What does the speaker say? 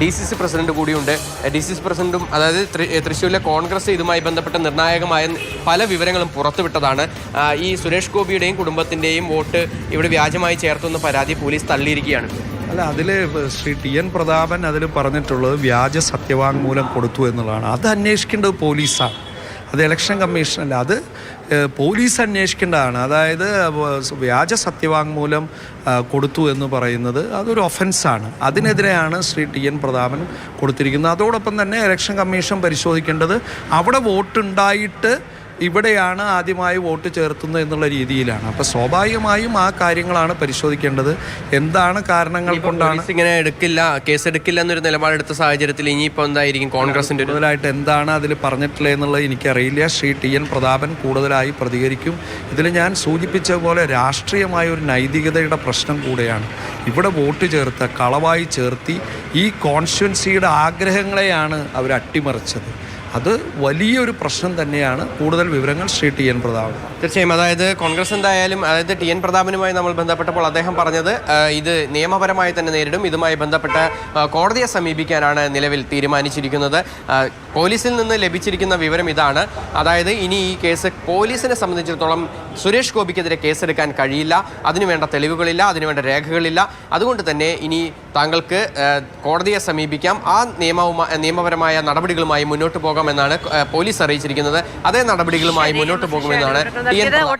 D C C president കൂടിയുണ്ട്. D C C പ്രസിഡന്റും അതായത് തൃശ്ശൂരിലെ കോൺഗ്രസ് ഇതുമായി ബന്ധപ്പെട്ട നിർണായകമായ പല വിവരങ്ങളും പുറത്തുവിട്ടതാണ്. ഈ സുരേഷ് ഗോപിയുടെയും കുടുംബത്തിന്റെയും വോട്ട് ഇവിടെ വ്യാജമായി ചേർത്തുന്ന പരാതി പോലീസ് തള്ളിയിരിക്കുകയാണ്. അല്ല അതിൽ ശ്രീ ടി എൻ പ്രതാപൻ അതിൽ പറഞ്ഞിട്ടുള്ളത് വ്യാജ സത്യവാങ്മൂലം കൊടുത്തു എന്നുള്ളതാണ്. അത് അന്വേഷിക്കേണ്ടത് പോലീസാണ്. അത് ഇലക്ഷൻ കമ്മീഷനല്ല അത് പോലീസ് അന്വേഷിക്കേണ്ടതാണ്. അതായത് വ്യാജ സത്യവാങ്മൂലം കൊടുത്തു എന്ന് പറയുന്നത് അതൊരു ഒഫൻസാണ്. അതിനെതിരെയാണ് ശ്രീ ടി എൻ പ്രതാപൻ കൊടുത്തിരിക്കുന്നത്. അതോടൊപ്പം തന്നെ ഇലക്ഷൻ കമ്മീഷൻ പരിശോധിക്കേണ്ടത് അവിടെ വോട്ടുണ്ടായിട്ട് ഇവിടെയാണ് ആദ്യമായി വോട്ട് ചേർത്തുന്നത് എന്നുള്ള രീതിയിലാണ്. അപ്പോൾ സ്വാഭാവികമായും ആ കാര്യങ്ങളാണ് പരിശോധിക്കേണ്ടത്. എന്താണ് കാരണങ്ങൾ കൊണ്ടാണ് ഇങ്ങനെ എടുക്കില്ല കേസ് എടുക്കില്ല എന്നൊരു നിലപാടെടുത്ത സാഹചര്യത്തിൽ ഇനിയിപ്പോൾ എന്തായിരിക്കും കോൺഗ്രസിന്റെ ഒരു കൂടുതലായിട്ട് എന്താണ് അതിൽ പറഞ്ഞിട്ടുള്ളത് എന്നുള്ളത് എനിക്കറിയില്ല. ശ്രീ ടി എൻ പ്രതാപൻ കൂടുതലായി പ്രതികരിക്കും. ഇതിൽ ഞാൻ സൂചിപ്പിച്ച പോലെ രാഷ്ട്രീയമായ ഒരു നൈതികതയുടെ പ്രശ്നം കൂടെയാണ്. ഇവിടെ വോട്ട് ചേർത്ത കളവായി ചേർത്തി ഈ കോൺസ്റ്റുവൻസിയുടെ ആഗ്രഹങ്ങളെയാണ് അവർ അട്ടിമറിച്ചത്. അത് വലിയൊരു പ്രശ്നം തന്നെയാണ് കൂടുതൽ വിവരങ്ങൾ ശ്രീ ടി എൻ പ്രതാപൻ തീർച്ചയായും അതായത് കോൺഗ്രസ് എന്തായാലും അതായത് ടി എൻ പ്രതാപനുമായി നമ്മൾ ബന്ധപ്പെട്ടപ്പോൾ അദ്ദേഹം പറഞ്ഞത് ഇത് നിയമപരമായി തന്നെ നേരിടും ഇതുമായി ബന്ധപ്പെട്ട കോടതിയെ സമീപിക്കാനാണ് നിലവിൽ തീരുമാനിച്ചിരിക്കുന്നത്. പോലീസിൽ നിന്ന് ലഭിച്ചിരിക്കുന്ന വിവരം ഇതാണ്. അതായത് ഇനി ഈ കേസ് പോലീസിനെ സംബന്ധിച്ചിടത്തോളം സുരേഷ് ഗോപിക്കെതിരെ കേസെടുക്കാൻ കഴിയില്ല. അതിനുവേണ്ട തെളിവുകളില്ല അതിനുവേണ്ട രേഖകളില്ല. അതുകൊണ്ട് തന്നെ ഇനി താങ്കൾക്ക് കോടതിയെ സമീപിക്കാം. ആ നിയമവുമായി നിയമപരമായ നടപടികളുമായി മുന്നോട്ട് പോകാമെന്നാണ് ആ, പോലീസ് അറിയിച്ചിരിക്കുന്നത്. അതേ നടപടികളുമായി മുന്നോട്ട് പോകുമെന്നാണ് ടി എൻ